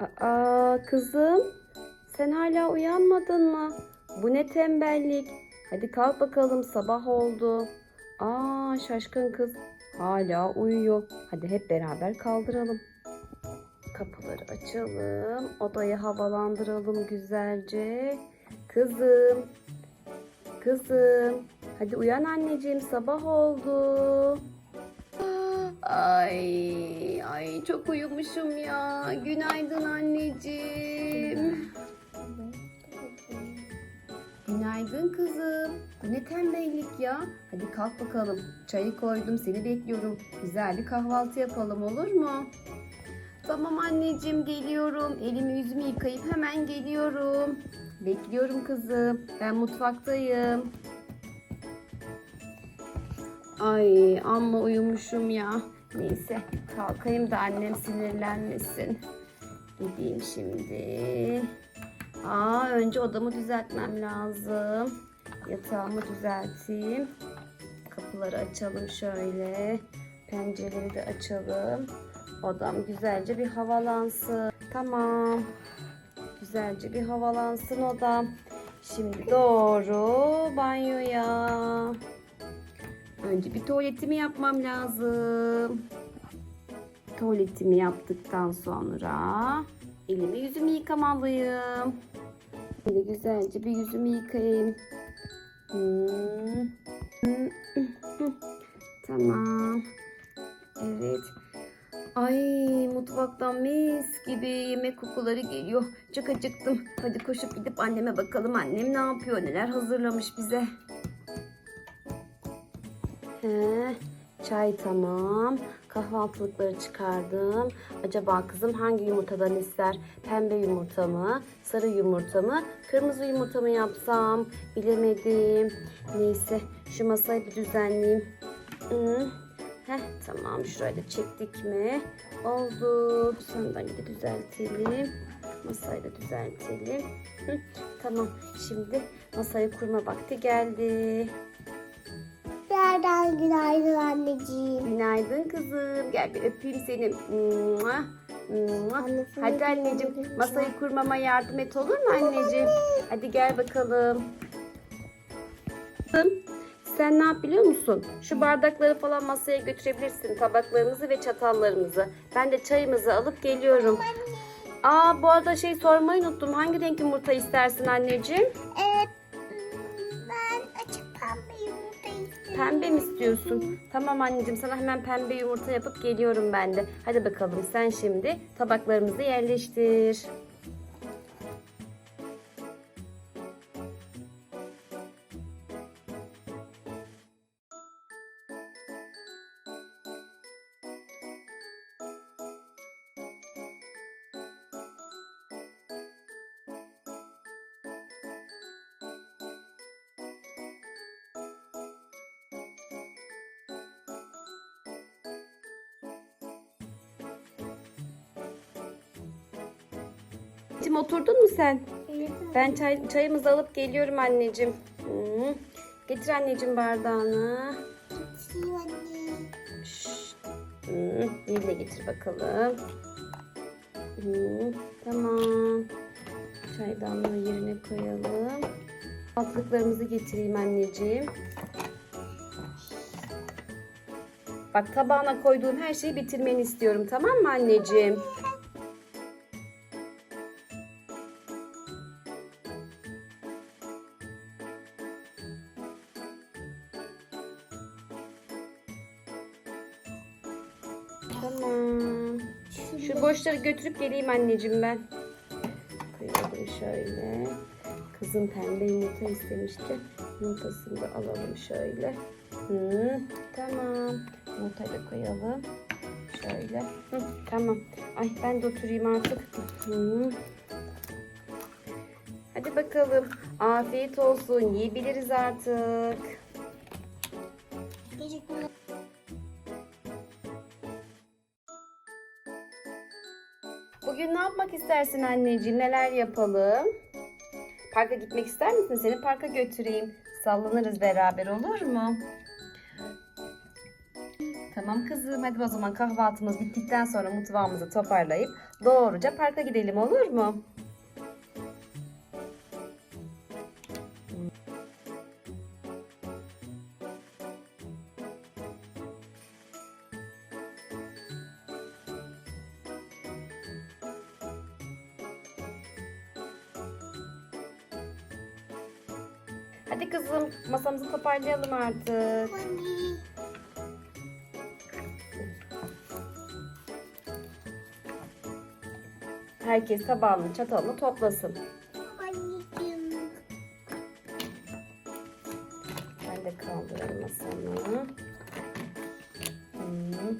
Aa kızım sen hala uyanmadın mı? Bu ne tembellik? Hadi kalk bakalım sabah oldu. Aa şaşkın kız hala uyuyor. Hadi hep beraber kaldıralım. Kapıları açalım. Odayı havalandıralım güzelce. Kızım. Kızım. Hadi uyan anneciğim sabah oldu. Ay, ay çok uyumuşum ya. Günaydın anneciğim. Günaydın kızım. Bu ne tembellik ya. Hadi kalk bakalım. Çayı koydum seni bekliyorum. Güzel bir kahvaltı yapalım olur mu? Tamam anneciğim geliyorum. Elimi yüzümü yıkayıp hemen geliyorum. Bekliyorum kızım. Ben mutfaktayım. Ay amma uyumuşum ya. Neyse kalkayım da annem sinirlenmesin. Gideyim şimdi. Aa önce odamı düzeltmem lazım. Yatağımı düzelteyim. Kapıları açalım şöyle. Pencereleri de açalım. Odam güzelce bir havalansın. Tamam. Güzelce bir havalansın odam. Şimdi doğru banyoya. Önce bir tuvaletimi yapmam lazım. Tuvaletimi yaptıktan sonra elimi yüzümü yıkamalıyım. Şimdi güzelce bir yüzümü yıkayayım. Hmm. Tamam. Evet. Ay mutfaktan mis gibi yemek kokuları geliyor. Çok acıktım. Hadi koşup gidip anneme bakalım. Annem ne yapıyor? Neler hazırlamış bize? He, çay tamam. Kahvaltılıkları çıkardım. Acaba kızım hangi yumurtadan ister? Pembe yumurta mı? Sarı yumurta mı? Kırmızı yumurta mı yapsam? Bilemedim. Neyse şu masayı bir düzenleyeyim. Hı. Heh, tamam da çektik mi? Oldu. Sandalyeyi de düzeltelim. Masayı da düzeltelim. Hı, tamam şimdi masayı kurma vakti geldi. Günaydın anneciğim. Günaydın kızım. Gel bir öpeyim seni. Mua, mua. Annesini Hadi anneciğim öpeyim. masayı kurmama yardım et olur mu anneciğim? Hadi gel bakalım. Kızım, Sen ne yap biliyor musun? Şu bardakları falan masaya götürebilirsin. Tabaklarımızı ve çatallarımızı. Ben de çayımızı alıp geliyorum. Aa bu arada şey sormayı unuttum. Hangi renk yumurta istersin anneciğim? Evet. Pembe mi istiyorsun? Tamam anneciğim sana hemen pembe yumurta yapıp geliyorum ben de. Hadi bakalım sen şimdi tabaklarımızı yerleştir. Anneciğim oturdun mu sen? Evet. Ben çay, çayımızı alıp geliyorum anneciğim. Hı. Getir anneciğim bardağını. Getireyim anne. Şşt. Bir de getir bakalım. Hı. Tamam. Çaydanlığı yerine koyalım. Altlıklarımızı getireyim anneciğim. Bak tabağına koyduğum her şeyi bitirmeni istiyorum tamam mı anneciğim? Şu boşları götürüp geleyim anneciğim ben. Koyalım şöyle. Kızım pembe yumurta istemişti. Yumurtasını da alalım şöyle. Hı, tamam. Yumurtayı da koyalım. Şöyle. Hı, tamam. Ay ben de oturayım artık. Hı. Hadi bakalım. Afiyet olsun. Yiyebiliriz artık. Teşekkürler. Bugün ne yapmak istersin anneciğim? Neler yapalım? Parka gitmek ister misin? Seni parka götüreyim. Sallanırız beraber olur mu? Tamam kızım hadi o zaman kahvaltımız bittikten sonra mutfağımızı toparlayıp doğruca parka gidelim olur mu? Hadi kızım masamızı toparlayalım artık. Herkes tabağını çatalını toplasın. Ben de kaldırayım masamı. Hmm.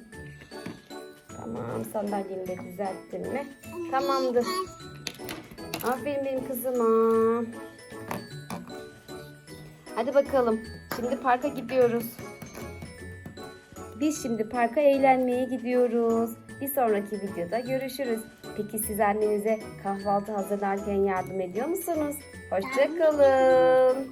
Tamam sandalyeni de düzelttin mi? Tamamdır. Aferin benim kızıma. Hadi bakalım. Şimdi parka gidiyoruz. Biz şimdi parka eğlenmeye gidiyoruz. Bir sonraki videoda görüşürüz. Peki siz annenize kahvaltı hazırlarken yardım ediyor musunuz? Hoşçakalın.